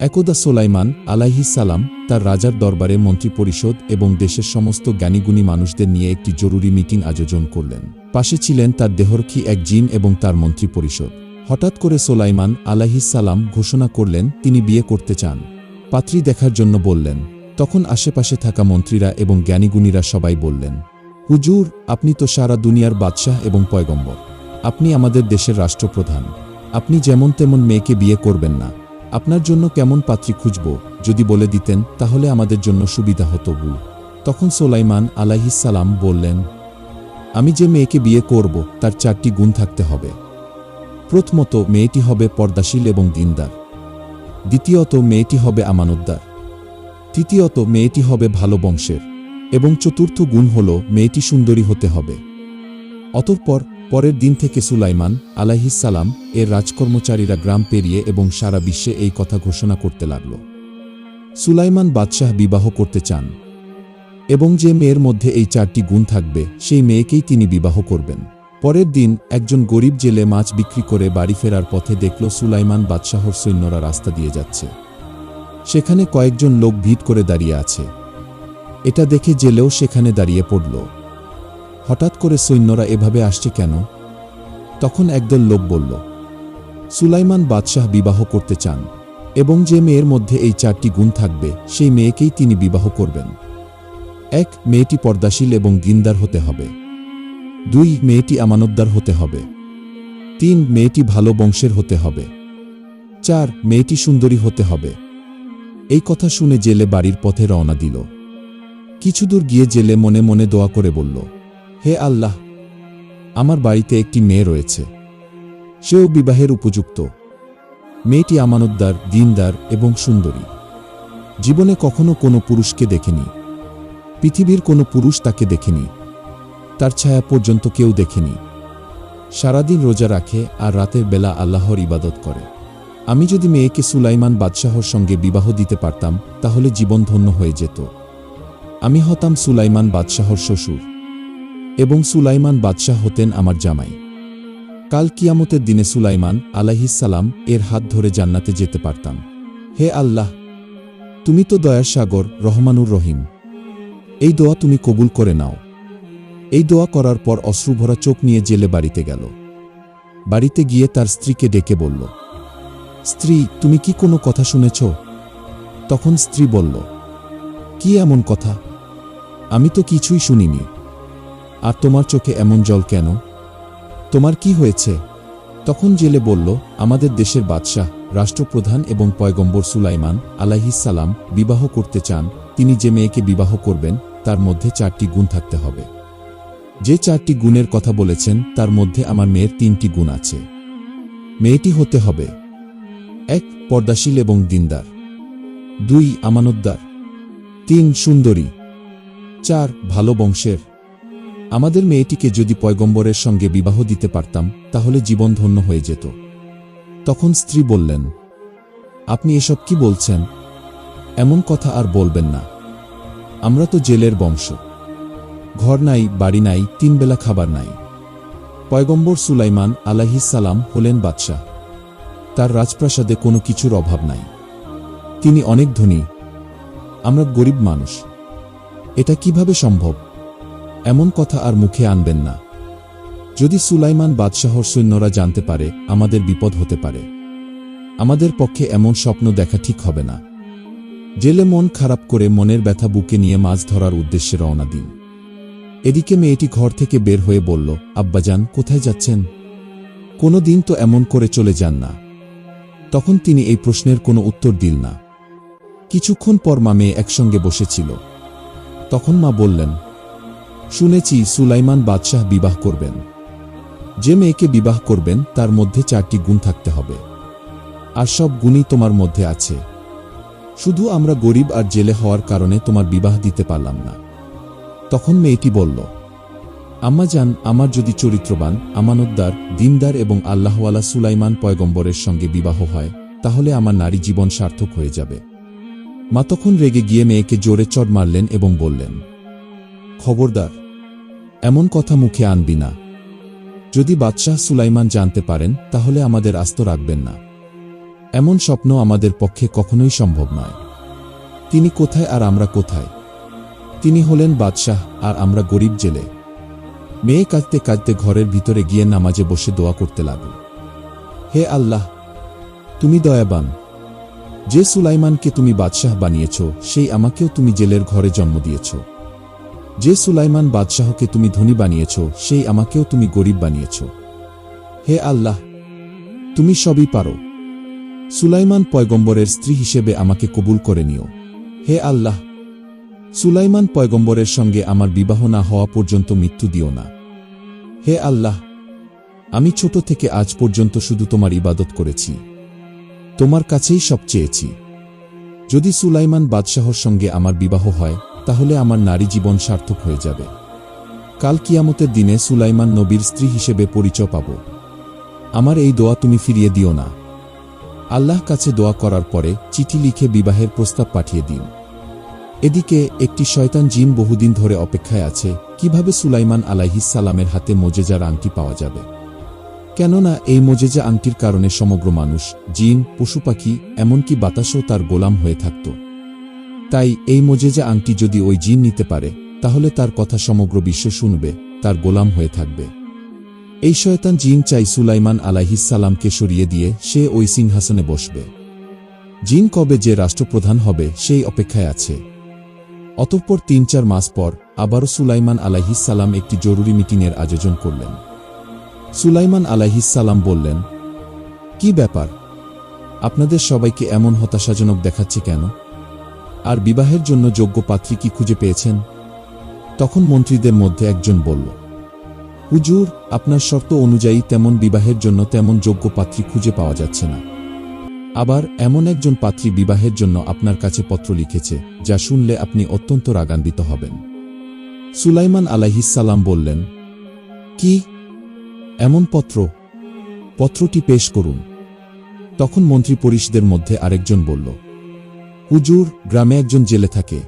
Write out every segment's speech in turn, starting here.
একদা সোলাইমান সালাম তার রাজার দরবারে মন্ত্রিপরিষদ এবং দেশের সমস্ত জ্ঞানীগুণী মানুষদের নিয়ে একটি জরুরি মিটিং আয়োজন করলেন। পাশে ছিলেন তার দেহরক্ষী এক জিন এবং তার মন্ত্রিপরিষদ। হঠাৎ করে সোলাইমান সালাম ঘোষণা করলেন, তিনি বিয়ে করতে চান। পাত্রী দেখার জন্য বললেন। তখন আশেপাশে থাকা মন্ত্রীরা এবং জ্ঞানীগুণীরা সবাই বললেন, হুজুর, আপনি তো সারা দুনিয়ার বাদশাহ এবং পয়গম্বর। আপনি আমাদের দেশের রাষ্ট্রপ্রধান। আপনি যেমন তেমন মেয়েকে বিয়ে করবেন না। আপনার জন্য কেমন পাত্রী খুঁজব? যদি বলে দিতেন, তাহলে আমাদের জন্য সুবিধা হতো বু। তখন সোলাইমান আলাইহিসাল্লাম বললেন, আমি যে মেয়েকে বিয়ে করব, তার চারটি গুণ থাকতে হবে। প্রথমত, মেয়েটি হবে পর্দাশীল এবং দিনদার। দ্বিতীয়ত, মেয়েটি হবে আমানতদার। তৃতীয়ত, মেয়েটি হবে ভালো বংশের। এবং চতুর্থ গুণ হল, মেয়েটি সুন্দরী হতে হবে। অতঃপর পরের দিন থেকে সুলাইমান আলাইহিসাল্লাম এর রাজকর্মচারীরা গ্রাম পেরিয়ে এবং সারা বিশ্বে এই কথা ঘোষণা করতে লাগল। সুলাইমান বাদশাহ বিবাহ করতে চান। এবং যে মেয়ের মধ্যে এই চারটি গুণ থাকবে, সেই মেয়েকেই তিনি বিবাহ করবেন। পরের দিন একজন গরিব জেলে মাছ বিক্রি করে বাড়ি ফেরার পথে দেখল সুলাইমান বাদশাহর সৈন্যরা রাস্তা দিয়ে যাচ্ছে। সেখানে কয়েকজন লোক ভিড় করে দাঁড়িয়ে আছে। এটা দেখে জেলেও সেখানে দাঁড়িয়ে পড়ল। হঠাৎ করে সৈন্যরা এভাবে আসছে কেন? তখন একদল লোক বলল, সুলাইমান বাদশাহ বিবাহ করতে চান এবং যে মেয়ের মধ্যে এই চারটি গুণ থাকবে, সেই মেয়েকেই তিনি বিবাহ করবেন। এক, মেয়েটি পর্দাশীল এবং গিন্দার হতে হবে। দুই, মেয়েটি আমানতদার হতে হবে। তিন, মেয়েটি ভালো বংশের হতে হবে। চার, মেয়েটি সুন্দরী হতে হবে। এই কথা শুনে জেলে বাড়ির পথে রওনা দিল। কিছুদূর গিয়ে জেলে মনে মনে দোয়া করে বলল হে আল্লাহ, আমার বাড়িতে একটি মেয়ে রয়েছে। সেও বিবাহের উপযুক্ত। মেয়েটি আমানতদার, দিনদার এবং সুন্দরী। জীবনে কখনো কোনো পুরুষকে দেখেনি। পৃথিবীর কোনো পুরুষ তাকে দেখেনি। তার ছায়া পর্যন্ত কেউ দেখেনি। সারাদিন রোজা রাখে আর রাতের বেলা আল্লাহর ইবাদত করে। আমি যদি মেয়েকে সুলাইমান বাদশাহর সঙ্গে বিবাহ দিতে পারতাম, তাহলে জীবন ধন্য হয়ে যেত। আমি হতাম সুলাইমান বাদশাহর শ্বশুর। এবং সুলাইমান বাদশাহ হতেন আমার জামাই। কাল কিয়ামতের দিনে সুলাইমান আলাইহিসাল্লাম এর হাত ধরে জান্নাতে যেতে পারতাম। হে আল্লাহ, তুমি তো দয়ার সাগর, রহমানুর রহিম। এই দোয়া তুমি কবুল করে নাও। এই দোয়া করার পর অশ্রুভরা চোখ নিয়ে জেলে বাড়িতে গেল। বাড়িতে গিয়ে তার স্ত্রীকে ডেকে বলল, স্ত্রী, তুমি কি কোনো কথা শুনেছ? তখন স্ত্রী বলল, কি এমন কথা? আমি তো কিছুই শুনিনি। আর তোমার চোখে এমন জল কেন? তোমার কি হয়েছে? তখন জেলে বলল, আমাদের দেশের বাদশাহ, রাষ্ট্রপ্রধান এবং পয়গম্বর সুলাইমান সালাম বিবাহ করতে চান। তিনি যে মেয়েকে বিবাহ করবেন, তার মধ্যে চারটি গুণ থাকতে হবে। যে চারটি গুণের কথা বলেছেন, তার মধ্যে আমার মেয়ের তিনটি গুণ আছে। মেয়েটি হতে হবে, এক, পর্দাশীল এবং দিনদার। দুই, আমানতদার। তিন, সুন্দরী। চার, ভালো বংশের। আমাদের মেয়েটিকে যদি পয়গম্বরের সঙ্গে বিবাহ দিতে পারতাম, তাহলে জীবন ধন্য হয়ে যেত। তখন স্ত্রী বললেন, আপনি এসব কি বলছেন? এমন কথা আর বলবেন না। আমরা তো জেলের বংশ। ঘর নাই, বাড়ি নাই, তিন বেলা খাবার নাই। পয়গম্বর সুলাইমান সালাম হলেন বাদশাহ। তার রাজপ্রাসাদে কোনো কিছুর অভাব নাই। তিনি অনেক ধনী। আমরা গরিব মানুষ। এটা কীভাবে সম্ভব? এমন কথা আর মুখে আনবেন না। যদি সুলাইমান বাদশাহর সৈন্যরা জানতে পারে, আমাদের বিপদ হতে পারে। আমাদের পক্ষে এমন স্বপ্ন দেখা ঠিক হবে না। জেলে মন খারাপ করে মনের ব্যথা বুকে নিয়ে মাছ ধরার উদ্দেশ্যে রওনা দিন। এদিকে মেয়েটি ঘর থেকে বের হয়ে বলল, আব্বাজান, কোথায় যাচ্ছেন? কোনো দিন তো এমন করে চলে যান না। তখন তিনি এই প্রশ্নের কোনো উত্তর দিল না। কিছুক্ষণ পর মা মেয়ে একসঙ্গে বসেছিল। তখন মা বললেন শুনেছি সুলাইমান বাদশাহ বিবাহ করবেন। যে মেয়েকে বিবাহ করবেন, তার মধ্যে চারটি গুণ থাকতে হবে। আর সব গুণই তোমার মধ্যে আছে। শুধু আমরা গরিব আর জেলে হওয়ার কারণে তোমার বিবাহ দিতে পারলাম না। তখন মেয়েটি বলল, আম্মা যান আমার যদি চরিত্রবান, আমানতদার, দিনদার এবং আল্লাহওয়ালা সুলাইমান পয়গম্বরের সঙ্গে বিবাহ হয়, তাহলে আমার নারী জীবন সার্থক হয়ে যাবে। মা তখন রেগে গিয়ে মেয়েকে জোরে চড় মারলেন এবং বললেন খবরদার, এমন কথা মুখে আনবি না। যদি বাদশাহ সুলাইমান জানতে পারেন, তাহলে আমাদের আস্ত রাখবেন না। এমন স্বপ্ন আমাদের পক্ষে কখনোই সম্ভব নয়। তিনি কোথায় আর আমরা কোথায়? তিনি হলেন বাদশাহ, আর আমরা গরিব জেলে। মেয়ে কাঁদতে কাঁদতে ঘরের ভিতরে গিয়ে নামাজে বসে দোয়া করতে লাগল। হে আল্লাহ, তুমি দয়াবান। যে সুলাইমানকে তুমি বাদশাহ বানিয়েছ, সেই আমাকেও তুমি জেলের ঘরে জন্ম দিয়েছ। যে সুলাইমান বাদশাহকে তুমি ধনী বানিয়েছ, সেই আমাকেও তুমি গরিব বানিয়েছ। হে আল্লাহ, তুমি সবই পারো। সুলাইমান পয়গম্বরের স্ত্রী হিসেবে আমাকে কবুল করে নিও। হে আল্লাহ, সুলাইমান পয়গম্বরের সঙ্গে আমার বিবাহ না হওয়া পর্যন্ত মৃত্যু দিও না। হে আল্লাহ, আমি ছোট থেকে আজ পর্যন্ত শুধু তোমার ইবাদত করেছি। তোমার কাছেই সব চেয়েছি। যদি সুলাইমান বাদশাহর সঙ্গে আমার বিবাহ হয় তাহলে আমার নারী জীবন সার্থক হয়ে যাবে। কাল কিয়ামতের দিনে সুলাইমান নবীর স্ত্রী হিসেবে পরিচয় পাব। আমার এই দোয়া তুমি ফিরিয়ে দিও না। আল্লাহ কাছে দোয়া করার পরে চিঠি লিখে বিবাহের প্রস্তাব পাঠিয়ে দিন। এদিকে একটি শয়তান জিন বহুদিন ধরে অপেক্ষায় আছে, কীভাবে সুলাইমান আলাইহিসালামের হাতে মোজেজার আংটি পাওয়া যাবে? কেননা এই মোজেজা আংটির কারণে সমগ্র মানুষ, জিন, পশু পাখি, এমনকি বাতাসও তার গোলাম হয়ে থাকত। তাই এই মোজেজা আংটি যদি ওই জিন নিতে পারে, তাহলে তার কথা সমগ্র বিশ্ব শুনবে, তার গোলাম হয়ে থাকবে। এই শয়তান জিন চাই সুলাইমান আলাইহিসালামকে সরিয়ে দিয়ে সে ওই সিংহাসনে বসবে। জিন কবে যে রাষ্ট্রপ্রধান হবে, সেই অপেক্ষায় আছে। অতঃপর তিন চার মাস পর আবারও সুলাইমান আলাইহিসাল্লাম একটি জরুরি মিটিংয়ের আয়োজন করলেন। সুলাইমান আলাইহিসাল্লাম বললেন, কি ব্যাপার? আপনাদের সবাইকে এমন হতাশাজনক দেখাচ্ছে কেন? আর বিবাহের জন্য যোগ্য পাত্রী কি খুঁজে পেয়েছেন? তখন মন্ত্রীদের মধ্যে একজন বলল, হুজুর, আপনার শর্ত অনুযায়ী তেমন বিবাহের জন্য তেমন যোগ্য পাত্রী খুঁজে পাওয়া যাচ্ছে না। আবার এমন একজন পাত্রী বিবাহের জন্য আপনার কাছে পত্র লিখেছে, যা শুনলে আপনি অত্যন্ত রাগান্বিত হবেন। সুলাইমান আলাইহিসাল্লাম বললেন, কি? এমন পত্র? পত্রটি পেশ করুন। তখন মন্ত্রী পরিষদের মধ্যে আরেকজন বলল হুজুর গ্রামে একজন জেলে থাকে।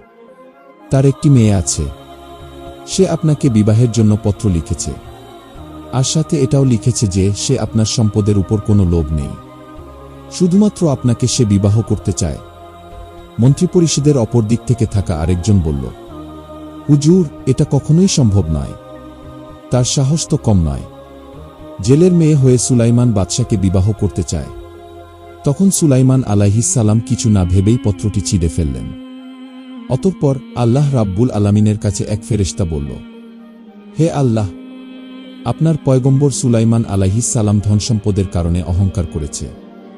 তার একটি মেয়ে আছে। সে আপনাকে বিবাহের জন্য পত্র লিখেছে। আর সাথে এটাও লিখেছে যে সে আপনার সম্পদের উপর কোনো লোভ নেই। শুধুমাত্র আপনাকে সে বিবাহ করতে চায়। মন্ত্রিপরিষদের অপর দিক থেকে থাকা আরেকজন বলল, হুজুর, এটা কখনোই সম্ভব নয়। তার সাহস তো কম নয়। জেলের মেয়ে হয়ে সুলাইমান বাদশাকে বিবাহ করতে চায়। তখন সুলাইমান আলাইহিসাল্লাম কিছু না ভেবেই পত্রটি ছিঁড়ে ফেললেন। অতঃপর আল্লাহ রাব্বুল আলামিনের কাছে এক ফেরেশতা বলল, হে আল্লাহ, আপনার পয়গম্বর সুলাইমান আলাইহিসাল্লাম ধনসম্পদের কারণে অহংকার করেছে।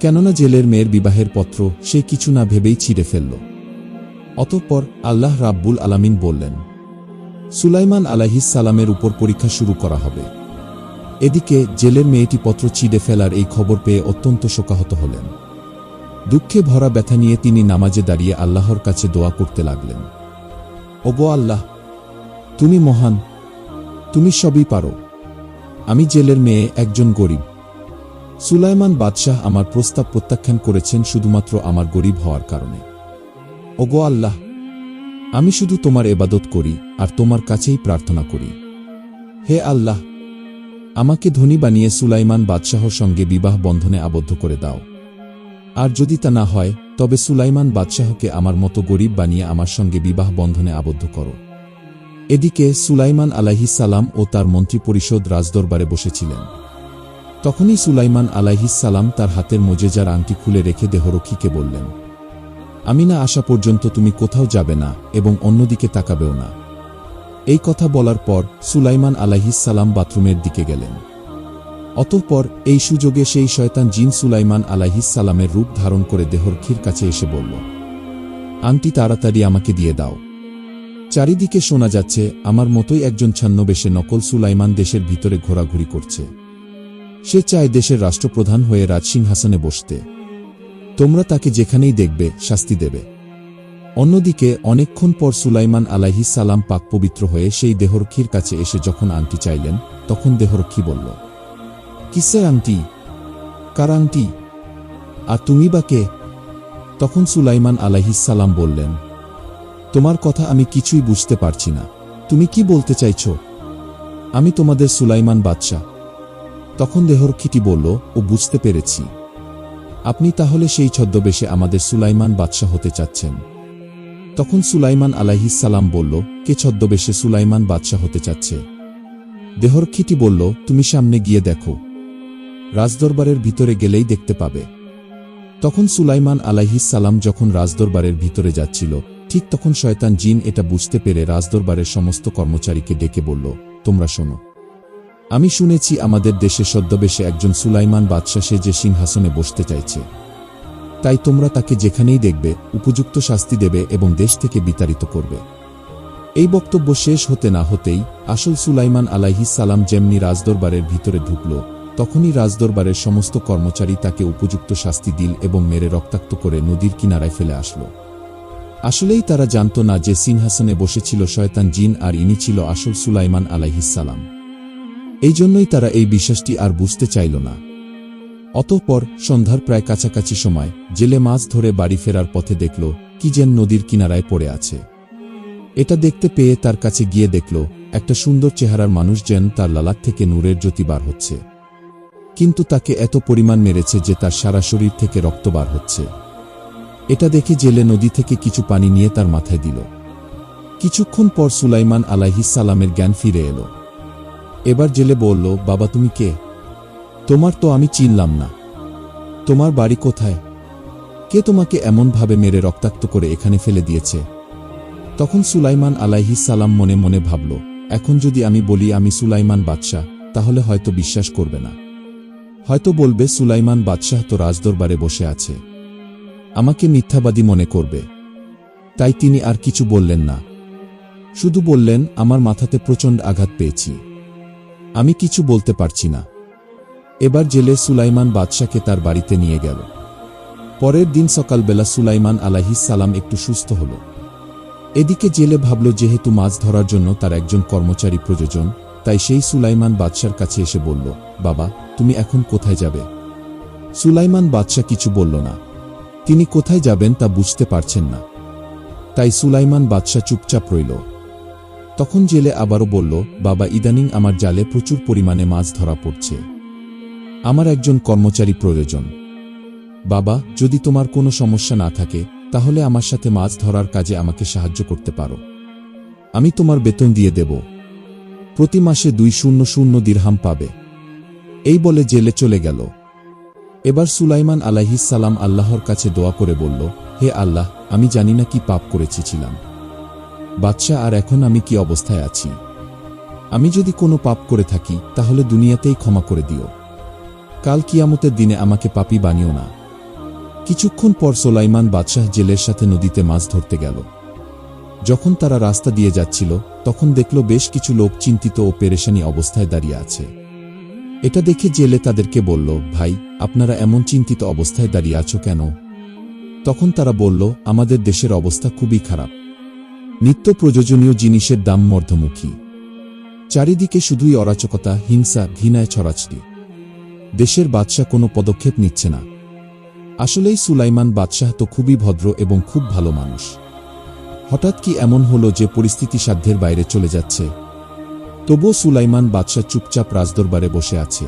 কেননা জেলের মেয়ের বিবাহের পত্র সে কিছু না ভেবেই ছিঁড়ে ফেলল। অতঃপর আল্লাহ রাব্বুল আলামিন বললেন, সুলাইমান আলাইহিসালামের উপর পরীক্ষা শুরু করা হবে। এদিকে জেলের মেয়েটি পত্র ছিঁড়ে ফেলার এই খবর পেয়ে অত্যন্ত শোকাহত হলেন। দুঃখে ভরা ব্যথা নিয়ে তিনি নামাজে দাঁড়িয়ে আল্লাহর কাছে দোয়া করতে লাগলেন। ওগো আল্লাহ, তুমি মহান, তুমি সবই পারো। আমি জেলের মেয়ে, একজন গরিব। সুলাইমান বাদশাহ আমার প্রস্তাব প্রত্যাখ্যান করেছেন শুধুমাত্র আমার গরিব হওয়ার কারণে। ওগো আল্লাহ, আমি শুধু তোমার এবাদত করি আর তোমার কাছেই প্রার্থনা করি। হে আল্লাহ আমাকে ধনী বানিয়ে সুলাইমান বাদশাহর সঙ্গে বিবাহ বন্ধনে আবদ্ধ করে দাও। আর যদি তা না হয়, তবে সুলাইমান বাদশাহকে আমার মতো গরিব বানিয়ে আমার সঙ্গে বিবাহ বন্ধনে আবদ্ধ করো। এদিকে সুলাইমান আলাইহিসাল্লাম ও তার মন্ত্রী পরিষদ রাজদরবারে বসেছিলেন। তখনই সুলাইমান আলাইহিসাল্লাম তার হাতের মোজেজার আংটি খুলে রেখে দেহরক্ষীকে বললেন আমি না আসা পর্যন্ত তুমি কোথাও যাবে না এবং অন্যদিকে তাকাবেও না। এই কথা বলার পর সুলাইমান আলাইহিসাল্লাম বাথরুমের দিকে গেলেন। অতঃপর এই সুযোগে সেই শয়তান জিন সুলাইমান আলাইহিসাল্লামের রূপ ধারণ করে দেহরক্ষীর কাছে এসে বলল আংটি তাড়াতাড়ি আমাকে দিয়ে দাও। চারিদিকে শোনা যাচ্ছে, আমার মতোই একজন ছন্নবেশে নকল সুলাইমান দেশের ভিতরে ঘোরাঘুরি করছে। সে চায় দেশের রাষ্ট্রপ্রধান হয়ে রাজসিংহাসনে বসতে। তোমরা তাকে যেখানেই দেখবে, শাস্তি দেবে। অন্যদিকে, অনেকক্ষণ পর সুলাইমান আলাইহিস সালাম পাক পবিত্র হয়ে সেই দেহরক্ষীর কাছে এসে যখন আংটি চাইলেন, তখন দেহরক্ষী বলল, কিসের আংটি কার আংটি আর তুমি বা কে? তখন সুলাইমান সালাম বললেন, তোমার কথা আমি কিছুই বুঝতে পারছি না। তুমি কি বলতে চাইছ? আমি তোমাদের সুলাইমান বাদশাহ। তখন দেহরক্ষীটি বলল, ও বুঝতে পেরেছি। আপনি তাহলে সেই ছদ্মবেশে আমাদের সুলাইমান বাদশাহ হতে চাচ্ছেন। তখন সুলাইমান আলাইহিসালাম বলল, কে ছদ্মবেশে সুলাইমান বাদশাহ হতে চাচ্ছে? দেহরক্ষীটি বলল, তুমি সামনে গিয়ে দেখো। রাজদরবারের ভিতরে গেলেই দেখতে পাবে। তখন সুলাইমান আলাইহিসালাম যখন রাজদরবারের ভিতরে যাচ্ছিল, ঠিক তখন শয়তান জিন এটা বুঝতে পেরে রাজদরবারের সমস্ত কর্মচারীকে ডেকে বলল, তোমরা শোনো। আমি শুনেছি আমাদের দেশে সদ্যবেশে একজন সুলাইমান বাদশাহ সে যে সিংহাসনে বসতে চাইছে। তাই তোমরা তাকে যেখানেই দেখবে, উপযুক্ত শাস্তি দেবে এবং দেশ থেকে বিতাড়িত করবে। এই বক্তব্য শেষ হতে না হতেই আসল সুলাইমান আলাইহিস সালাম যেমনি রাজদরবারের ভিতরে ঢুকল, তখনই রাজদরবারের সমস্ত কর্মচারী তাকে উপযুক্ত শাস্তি দিল এবং মেরে রক্তাক্ত করে নদীর কিনারায় ফেলে আসলো। আসলেই তারা জানত না যে সিংহাসনে বসেছিল শয়তান জিন আর ইনি ছিল আসল সুলাইমান আলাইহিসালাম এই জন্যই তারা এই বিশ্বাসটি আর বুঝতে চাইল না। অতঃপর সন্ধ্যার প্রায় কাছাকাছি সময় জেলে মাছ ধরে বাড়ি ফেরার পথে দেখল, কি যেন নদীর কিনারায় পড়ে আছে। এটা দেখতে পেয়ে তার কাছে গিয়ে দেখল, একটা সুন্দর চেহারার মানুষ যেন তার লালাক থেকে নূরের জ্যোতি বার হচ্ছে। কিন্তু তাকে এত পরিমাণ মেরেছে যে তার সারা শরীর থেকে রক্ত বার হচ্ছে। এটা দেখে জেলে নদী থেকে কিছু পানি নিয়ে তার মাথায় দিল। কিছুক্ষণ পর সুলাইমান আলাইহিস সালামের জ্ঞান ফিরে এলো। এবার জেলে বলল, বাবা, তুমি কে? তোমার তো আমি চিনলাম না। তোমার বাড়ি কোথায়? কে তোমাকে এমনভাবে মেরে রক্তাক্ত করে এখানে ফেলে দিয়েছে? তখন সুলাইমান আলাইহি সালাম মনে মনে ভাবল, এখন যদি আমি বলি আমি সুলাইমান বাদশাহ, তাহলে হয়তো বিশ্বাস করবে না। হয়তো বলবে, সুলাইমান বাদশাহ তো রাজদরবারে বসে আছে। আমাকে মিথ্যাবাদী মনে করবে। তাই তিনি আর কিছু বললেন না। শুধু বললেন, আমার মাথাতে প্রচণ্ড আঘাত পেয়েছি। আমি কিছু বলতে পারছি না। এবার জেলে সুলাইমান বাদশাকে তার বাড়িতে নিয়ে গেল। পরের দিন সকালবেলা সুলাইমান সালাম একটু সুস্থ হল। এদিকে জেলে ভাবল, যেহেতু মাছ ধরার জন্য তার একজন কর্মচারী প্রয়োজন, তাই সেই সুলাইমান বাদশার কাছে এসে বলল, বাবা, তুমি এখন কোথায় যাবে সুলাইমান বাদশা কিছু বলল না। তিনি কোথায় যাবেন তা বুঝতে পারছেন না। তাই সুলাইমান বাদশা চুপচাপ রইল। তখন জেলে আবারও বলল, বাবা, ইদানিং আমার জালে প্রচুর পরিমাণে মাছ ধরা পড়ছে। আমার একজন কর্মচারী প্রয়োজন। বাবা, যদি তোমার কোনো সমস্যা না থাকে, তাহলে আমার সাথে মাছ ধরার কাজে আমাকে সাহায্য করতে পারো। আমি তোমার বেতন দিয়ে দেব। প্রতি মাসে দুই শূন্য শূন্য দিরহাম পাবে। এই বলে জেলে চলে গেল। এবার সুলাইমান সালাম আল্লাহর কাছে দোয়া করে বলল, হে আল্লাহ, আমি জানি না কি পাপ করেছিলাম বাদশাহ, আর এখন আমি কি অবস্থায় আছি? আমি যদি কোনো পাপ করে থাকি, তাহলে দুনিয়াতেই ক্ষমা করে দিও। কাল কিয়ামতের দিনে আমাকে পাপি বানিও না। কিছুক্ষণ পর সোলাইমান বাদশাহ জেলের সাথে নদীতে মাছ ধরতে গেল। যখন তারা রাস্তা দিয়ে যাচ্ছিল, তখন দেখল বেশ কিছু লোক চিন্তিত ও পেরেশানি অবস্থায় দাঁড়িয়ে আছে। এটা দেখে জেলে তাদেরকে বলল, ভাই, আপনারা এমন চিন্তিত অবস্থায় দাঁড়িয়ে আছো কেন? তখন তারা বলল, আমাদের দেশের অবস্থা খুবই খারাপ। নিত্য প্রয়োজনীয় জিনিসের দাম মর্ধমুখী। চারিদিকে শুধুই অরাচকতা, হিংসা, ঘৃণায় ছড়াছড়ি। দেশের বাদশাহ কোনো পদক্ষেপ নিচ্ছে না। আসলেই সুলাইমান বাদশাহ তো খুবই ভদ্র এবং খুব ভালো মানুষ। হঠাৎ কি এমন হলো যে পরিস্থিতি সাধ্যের বাইরে চলে যাচ্ছে? তবুও সুলাইমান বাদশাহ চুপচাপ রাজদরবারে বসে আছে।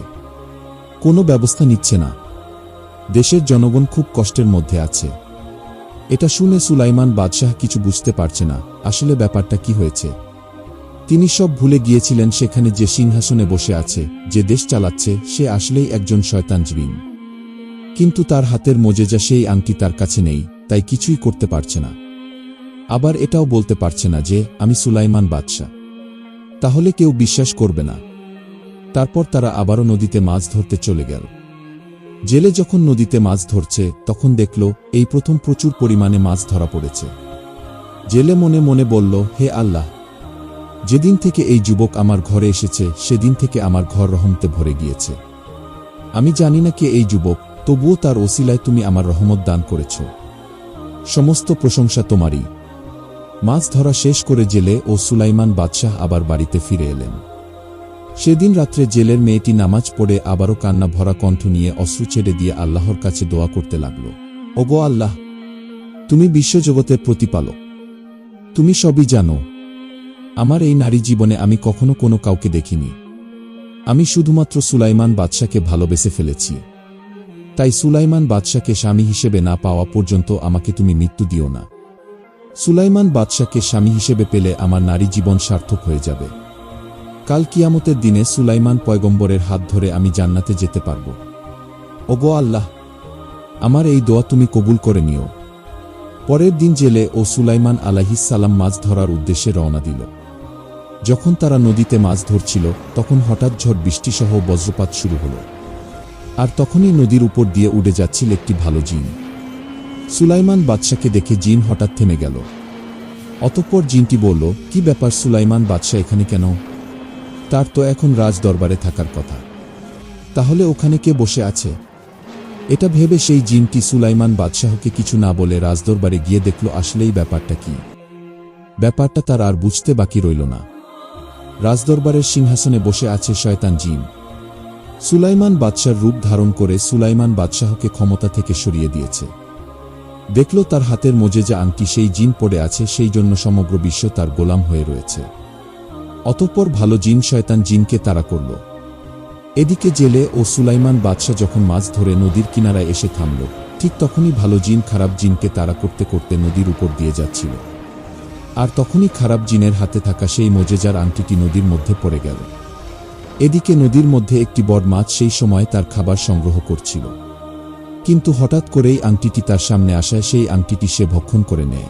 কোনো ব্যবস্থা নিচ্ছে না। দেশের জনগণ খুব কষ্টের মধ্যে আছে। এটা শুনে সুলাইমান বাদশাহ কিছু বুঝতে পারছে না, আসলে ব্যাপারটা কি হয়েছে। তিনি সব ভুলে গিয়েছিলেন সেখানে যে সিংহাসনে বসে আছে, যে দেশ চালাচ্ছে, সে আসলেই একজন শয়তানজবিন কিন্তু তার হাতের মোজেজা সেই আংটি তার কাছে নেই, তাই কিছুই করতে পারছে না। আবার এটাও বলতে পারছে না যে, আমি সুলাইমান বাদশাহ। তাহলে কেউ বিশ্বাস করবে না। তারপর তারা আবারও নদীতে মাছ ধরতে চলে গেল। জেলে যখন নদীতে মাছ ধরছে, তখন দেখল, এই প্রথম প্রচুর পরিমাণে মাছ ধরা পড়েছে। জেলে মনে মনে বলল, হে আল্লাহ যেদিন থেকে এই যুবক আমার ঘরে এসেছে, সেদিন থেকে আমার ঘর রহমতে ভরে গিয়েছে। আমি জানি না কে এই যুবক, তবুও তার ওসিলায় তুমি আমার রহমত দান করেছ। সমস্ত প্রশংসা তোমারই। মাছ ধরা শেষ করে জেলে ও সুলাইমান বাদশাহ আবার বাড়িতে ফিরে এলেন। সেদিন রাত্রে জেলের মেয়েটি নামাজ পড়ে আবারও কান্না ভরা কণ্ঠ নিয়ে অশ্রু ছেড়ে দিয়ে আল্লাহর কাছে দোয়া করতে লাগল। ওগো আল্লাহ, তুমি বিশ্বজগতের প্রতিপালক। তুমি সবই জানো আমার এই নারী জীবনে আমি কখনো কোনো কাউকে দেখিনি। আমি শুধুমাত্র সুলাইমান বাদশাকে ভালোবেসে ফেলেছি। তাই সুলাইমান বাদশাকে স্বামী হিসেবে না পাওয়া পর্যন্ত আমাকে তুমি মৃত্যু দিও না। সুলাইমান বাদশাকে স্বামী হিসেবে পেলে আমার নারী জীবন সার্থক হয়ে যাবে। কাল কিয়ামতের দিনে সুলাইমান পয়গম্বরের হাত ধরে আমি জান্নাতে যেতে পারব। ওগো আল্লাহ, আমার এই দোয়া তুমি কবুল করে নিও। পরের দিন জেলে ও সুলাইমান আলাহিসাল্লাম মাছ ধরার উদ্দেশ্যে রওনা দিল। যখন তারা নদীতে মাছ ধরছিল, তখন হঠাৎ ঝড় বৃষ্টিসহ বজ্রপাত শুরু হল। আর তখনই নদীর উপর দিয়ে উড়ে যাচ্ছিল একটি ভালো জিন। সুলাইমান বাদশাকে দেখে জিন হঠাৎ থেমে গেল। অতঃপর জিনটি বলল, কি ব্যাপার সুলাইমান বাদশাহ এখানে কেন? তার তো এখন রাজ দরবারে থাকার কথা। তাহলে ওখানে কে বসে আছে? এটা ভেবে সেই জিনটি সুলাইমান বাদশাহকে কিছু না বলে রাজদরবারে গিয়ে দেখল, আসলেই ব্যাপারটা কি? ব্যাপারটা তার আর বুঝতে বাকি রইল না। রাজদরবারের সিংহাসনে বসে আছে শয়তান জিন। সুলাইমান বাদশার রূপ ধারণ করে সুলাইমান বাদশাহকে ক্ষমতা থেকে সরিয়ে দিয়েছে। দেখল তার হাতের মোজেজা আংটি সেই জিন পড়ে আছে, সেই জন্য সমগ্র বিশ্ব তার গোলাম হয়ে রয়েছে। অতঃপর ভালো জিন শয়তান জিনকে তাড়া করল। এদিকে জেলে ও সুলাইমান বাদশাহ যখন মাছ ধরে নদীর কিনারায় এসে থামল, ঠিক তখনই ভালো জিন খারাপ জিনকে তাড়া করতে করতে নদীর উপর দিয়ে যাচ্ছিল। আর তখনই খারাপ জিনের হাতে থাকা সেই মোজেজার আংটিটি নদীর মধ্যে পড়ে গেল। এদিকে নদীর মধ্যে একটি বড় মাছ সেই সময় তার খাবার সংগ্রহ করছিল। কিন্তু হঠাৎ করেই আংটিটি তার সামনে আসায় সেই আংটিটি সে ভক্ষণ করে নেয়।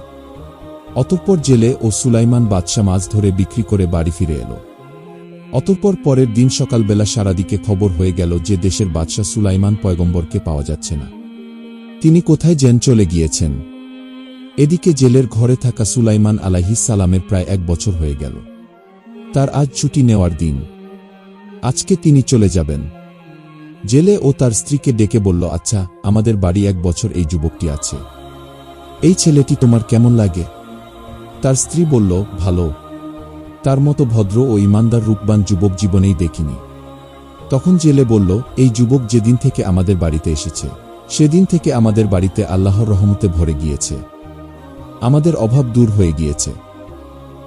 অতঃপর জেলে ও সুলাইমান বাদশা মাছ ধরে বিক্রি করে বাড়ি ফিরে এলো। অতঃপর পরের দিন সকালবেলা সারাদিকে খবর হয়ে গেল যে দেশের বাদশাহ সুলাইমান পয়গম্বরকে পাওয়া যাচ্ছে না। তিনি কোথায় জেন চলে গিয়েছেন। এদিকে জেলের ঘরে থাকা সুলাইমান আলাহিস সালামের প্রায় এক বছর হয়ে গেল। তার আজ ছুটি নেওয়ার দিন। আজকে তিনি চলে যাবেন। জেলে ও তার স্ত্রীকে ডেকে বলল আচ্ছা আমাদের বাড়ি এক বছর এই যুবকটি আছে। এই ছেলেটি তোমার কেমন লাগে? তার স্ত্রী বলল, ভালো। তার মতো ভদ্র ও ইমানদার রূপবান যুবক জীবনেই দেখিনি। তখন জেলে বলল, এই যুবক যেদিন থেকে আমাদের বাড়িতে এসেছে, সেদিন থেকে আমাদের বাড়িতে আল্লাহর রহমতে ভরে গিয়েছে। আমাদের অভাব দূর হয়ে গিয়েছে।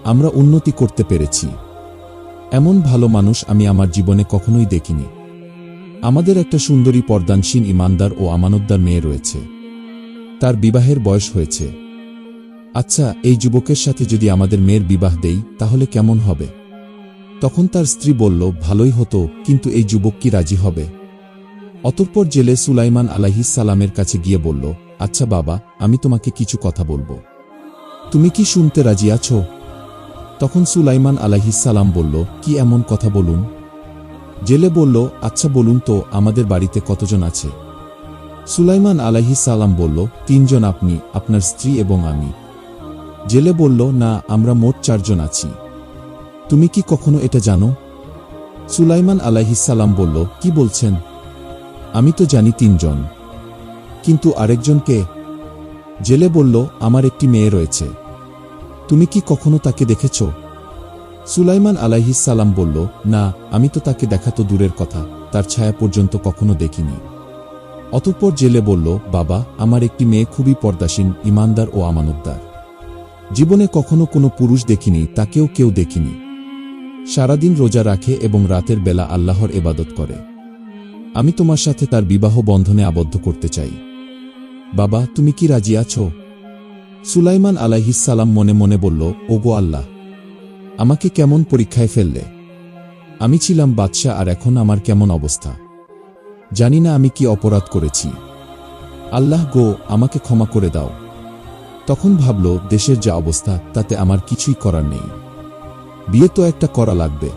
আমরা উন্নতি করতে পেরেছি। এমন ভালো মানুষ আমি আমার জীবনে কখনোই দেখিনি। আমাদের একটা সুন্দরী, পর্দানসীন ইমানদার ও আমানতদার মেয়ে রয়েছে। তার বিবাহের বয়স হয়েছে। আচ্ছা এই যুবকের সাথে যদি আমাদের মেয়ের বিবাহ দেই, তাহলে কেমন হবে? তখন তার স্ত্রী বলল, ভালোই হতো, কিন্তু এই যুবক কি রাজি হবে? অতঃপর জেলে সুলাইমান আলাহিস সালামের কাছে গিয়ে বলল আচ্ছা বাবা, আমি তোমাকে কিছু কথা বলব। তুমি কি শুনতে রাজি আছো? তখন সুলাইমান সালাম বলল, কি এমন কথা বলুন? জেলে বলল আচ্ছা বলুন তো, আমাদের বাড়িতে কতজন আছে? সুলাইমান সালাম বলল, তিনজন আপনি, আপনার স্ত্রী এবং আমি। জেলে বলল, না, আমরা মোট চারজন আছি। তুমি কি কখনো এটা জানো? সুলাইমান আলাহিসাল্লাম বলল, কি বলছেন? আমি তো জানি তিনজন। কিন্তু আরেকজনকে জেলে বলল, আমার একটি মেয়ে রয়েছে। তুমি কি কখনো তাকে দেখেছ? সুলাইমান সালাম বলল, না, আমি তো তাকে দেখা তো দূরের কথা, তার ছায়া পর্যন্ত কখনো দেখিনি। অতঃপর জেলে বলল, বাবা, আমার একটি মেয়ে খুবই পর্দাসীন ইমানদার ও আমানতদার। জীবনে কখনো কোনো পুরুষ দেখিনি, তাকেও কেউ দেখিনি। সারাদিন রোজা রাখে এবং রাতের বেলা আল্লাহর এবাদত করে। আমি তোমার সাথে তার বিবাহ বন্ধনে আবদ্ধ করতে চাই। বাবা, তুমি কি রাজি আছো? সুলাইমান আলাইহিসালাম মনে মনে বলল, ওগো আল্লাহ, আমাকে কেমন পরীক্ষায় ফেললে? আমি ছিলাম বাদশাহ আর এখন আমার কেমন অবস্থা? জানি না আমি কি অপরাধ করেছি। আল্লাহ গো, আমাকে ক্ষমা করে দাও। তখন ভাবল, দেশের যা অবস্থা, তাতে আমার কিছুই করার নেই। বিয়ে তো একটা করা লাগবে।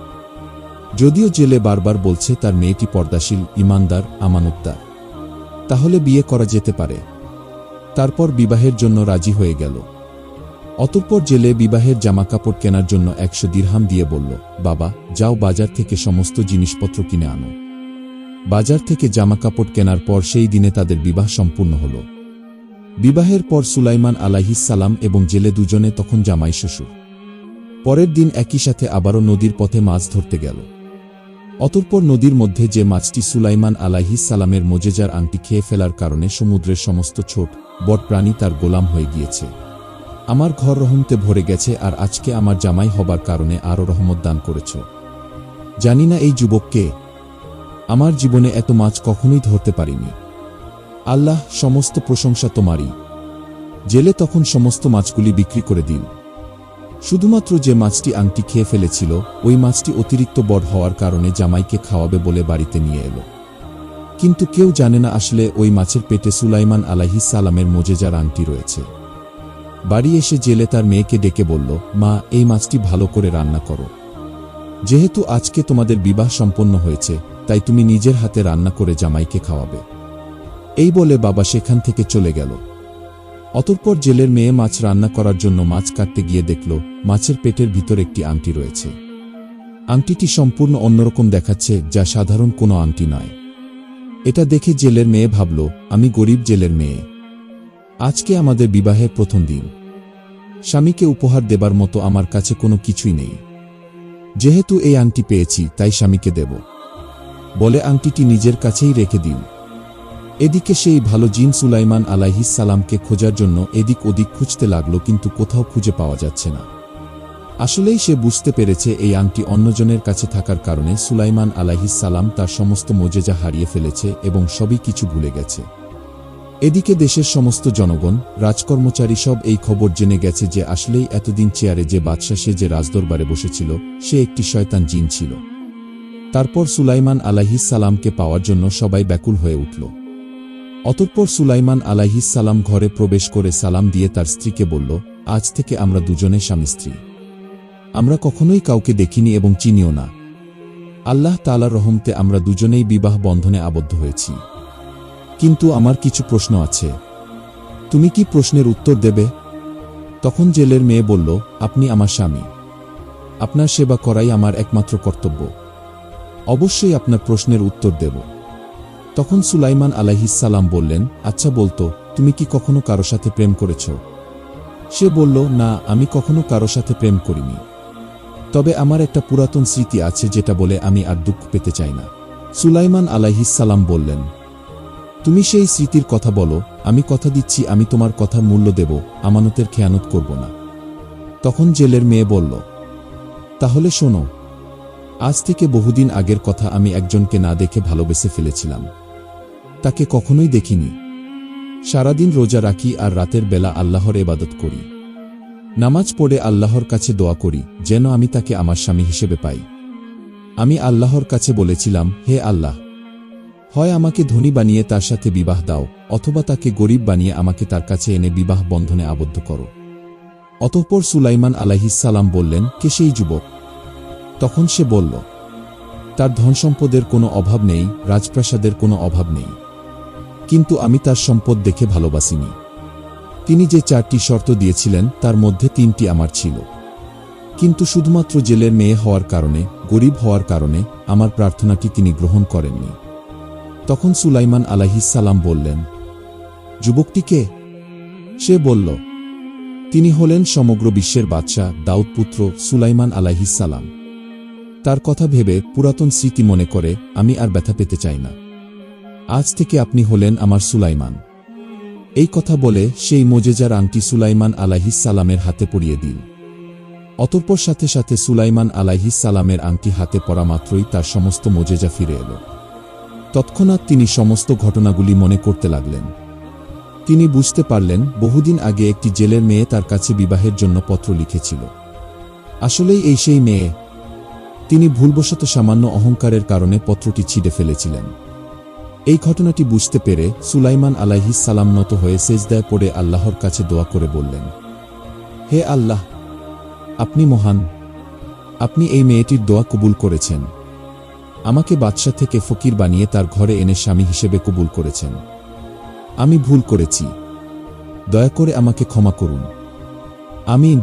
যদিও জেলে বারবার বলছে, তার মেয়েটি পর্দাশীল, ইমানদার, আমানতদার। তাহলে বিয়ে করা যেতে পারে। তারপর বিবাহের জন্য রাজি হয়ে গেল। অতঃপর জেলে বিবাহের জামাকাপড় কেনার জন্য একশো দিরহাম দিয়ে বলল, বাবা, যাও বাজার থেকে সমস্ত জিনিসপত্র কিনে আনো। বাজার থেকে জামাকাপড় কেনার পর সেই দিনে তাদের বিবাহ সম্পূর্ণ হল। বিবাহের পর সুলাইমান আলাহিসাল্লাম এবং জেলে দুজনে তখন জামাই শ্বশুর। পরের দিন একই সাথে আবারও নদীর পথে মাছ ধরতে গেল। অতঃপর নদীর মধ্যে যে মাছটি সুলাইমান সালামের মোজেজার আংটি খেয়ে ফেলার কারণে সমুদ্রের সমস্ত ছোট বট প্রাণী তার গোলাম হয়ে গিয়েছে। আমার ঘর রহমতে ভরে গেছে আর আজকে আমার জামাই হবার কারণে আরও রহমত দান করেছ। জানি না এই যুবককে আমার জীবনে এত মাছ কখনোই ধরতে পারিনি। আল্লাহ সমস্ত প্রশংসা তোমারই। জেলে তখন সমস্ত মাছগুলি বিক্রি করে দিন। শুধুমাত্র যে মাছটি আংটি খেয়ে ফেলেছিল, ওই মাছটি অতিরিক্ত বড় হওয়ার কারণে জামাইকে খাওয়াবে বলে বাড়িতে নিয়ে এলো। কিন্তু কেউ জানে না আসলে ওই মাছের পেটে সুলাইমান আলাহিস সালামের মোজেজার আংটি রয়েছে। বাড়ি এসে জেলে তার মেয়েকে ডেকে বলল, মা, এই মাছটি ভালো করে রান্না করো। যেহেতু আজকে তোমাদের বিবাহ সম্পন্ন হয়েছে, তাই তুমি নিজের হাতে রান্না করে জামাইকে খাওয়াবে। এই বলে বাবা সেখান থেকে চলে গেল। অতঃপর জেলের মেয়ে মাছ রান্না করার জন্য মাছ কাটতে গিয়ে দেখল, মাছের পেটের ভিতর একটি আংটি রয়েছে। আংটিটি সম্পূর্ণ অন্যরকম দেখাচ্ছে, যা সাধারণ কোনো আংটি নয়। এটা দেখে জেলের মেয়ে ভাবল, আমি গরিব জেলের মেয়ে। আজকে আমাদের বিবাহের প্রথম দিন। স্বামীকে উপহার দেবার মতো আমার কাছে কোনো কিছুই নেই। যেহেতু এই আংটি পেয়েছি, তাই স্বামীকে দেব। বলে আংটিটি নিজের কাছেই রেখে দিন। এদিকে সেই ভালো জিন সুলাইমান আলাইহিস সালামকে খোঁজার জন্য এদিক ওদিক খুঁজতে লাগল, কিন্তু কোথাও খুঁজে পাওয়া যাচ্ছে না। আসলেই সে বুঝতে পেরেছে এই আংটি অন্যজনের কাছে থাকার কারণে সুলাইমান সালাম তার সমস্ত মোজেজা হারিয়ে ফেলেছে এবং সবই কিছু ভুলে গেছে। এদিকে দেশের সমস্ত জনগণ, রাজকর্মচারী সব এই খবর জেনে গেছে যে আসলেই এতদিন চেয়ারে যে বাদশাহ সে যে রাজদরবারে বসেছিল, সে একটি শয়তান জিন ছিল। তারপর সুলাইমান সালামকে পাওয়ার জন্য সবাই ব্যাকুল হয়ে উঠল। অতঃপর সুলাইমান সালাম ঘরে প্রবেশ করে সালাম দিয়ে তার স্ত্রীকে বলল, আজ থেকে আমরা দুজনে স্বামী স্ত্রী। আমরা কখনোই কাউকে দেখিনি এবং চিনিও না। আল্লাহ তালার রহমতে আমরা দুজনেই বিবাহ বন্ধনে আবদ্ধ হয়েছি। কিন্তু আমার কিছু প্রশ্ন আছে। তুমি কি প্রশ্নের উত্তর দেবে? তখন জেলের মেয়ে বলল, আপনি আমার স্বামী। আপনার সেবা করাই আমার একমাত্র কর্তব্য। অবশ্যই আপনার প্রশ্নের উত্তর দেব। তখন সুলাইমান আলাইহিসাল্লাম বললেন আচ্ছা বলতো, তুমি কি কখনো কারও সাথে প্রেম করেছ? সে বলল, না, আমি কখনো কারও সাথে প্রেম করিনি। তবে আমার একটা পুরাতন স্মৃতি আছে যেটা বলে আমি আর দুঃখ পেতে চাই না। সুলাইমান আলাইহিসাল্লাম বললেন, তুমি সেই স্মৃতির কথা বলো, আমি কথা দিচ্ছি, আমি তোমার কথা মূল্য দেব, আমানতের খেয়ানত করব না। তখন জেলের মেয়ে বলল, তাহলে শোনো, আজ থেকে বহুদিন আগের কথা আমি একজনকে না দেখে ভালোবেসে ফেলেছিলাম। তাকে কখনোই দেখিনি। সারাদিন রোজা রাখি আর রাতের বেলা আল্লাহর এবাদত করি। নামাজ পড়ে আল্লাহর কাছে দোয়া করি, যেন আমি তাকে আমার স্বামী হিসেবে পাই। আমি আল্লাহর কাছে বলেছিলাম, হে আল্লাহ, হয় আমাকে ধনী বানিয়ে তার সাথে বিবাহ দাও, অথবা তাকে গরিব বানিয়ে আমাকে তার কাছে এনে বিবাহ বন্ধনে আবদ্ধ করো। অতঃপর সুলাইমান আলাইহিসাল্লাম বললেন, কে সেই যুবক? তখন সে বলল, তার ধনসম্পদের কোনো অভাব নেই, রাজপ্রাসাদের কোনো অভাব নেই। কিন্তু আমি তার সম্পদ দেখে ভালোবাসিনি। তিনি যে চারটি শর্ত দিয়েছিলেন, তার মধ্যে তিনটি আমার ছিল। কিন্তু শুধুমাত্র জেলের মেয়ে হওয়ার কারণে, গরিব হওয়ার কারণে, আমার প্রার্থনাটি তিনি গ্রহণ করেননি। তখন সুলাইমান আলাহিসাল্লাম বললেন যুবকটিকে সে বলল, তিনি হলেন সমগ্র বিশ্বের বাদশাহ, দাউদ পুত্র সুলাইমান আলাহিসাল্লাম তার কথা ভেবে পুরাতন স্মৃতি মনে করে, আমি আর ব্যথা পেতে চাই না। আজ থেকে আপনি হলেন আমার সুলাইমান। এই কথা বলে সেই মোজেজার আংটি সুলাইমান আলাহিসাল্লামের হাতে পরিয়ে দিল অতঃপর সাথে সাথে সুলাইমান আলাহিসাল্লামের আংটি হাতে পড়া মাত্রই তার সমস্ত মোজেজা ফিরে এল। তৎক্ষণাৎ তিনি সমস্ত ঘটনাগুলি মনে করতে লাগলেন। তিনি বুঝতে পারলেন, বহুদিন আগে একটি জেলের মেয়ে তার কাছে বিবাহের জন্য পত্র লিখেছিল। আসলেই এই সেই মেয়ে। তিনি ভুলবশত সামান্য অহংকারের কারণে পত্রটি ছিঁড়ে ফেলেছিলেন। এই ঘটনাটি বুঝতে পেরে সুলাইমান আলাইহিস সালাম নত হয়ে সেজদায় পড়ে আল্লাহর কাছে দোয়া করে বললেন, হে আল্লাহ, আপনি মহান। আপনি এই মেয়েটির দোয়া কবুল করেছেন। আমাকে বাদশা থেকে ফকির বানিয়ে তার ঘরে এনে স্বামী হিসেবে কবুল করেছেন। আমি ভুল করেছি। দয়া করে আমাকে ক্ষমা করুন। আমিন।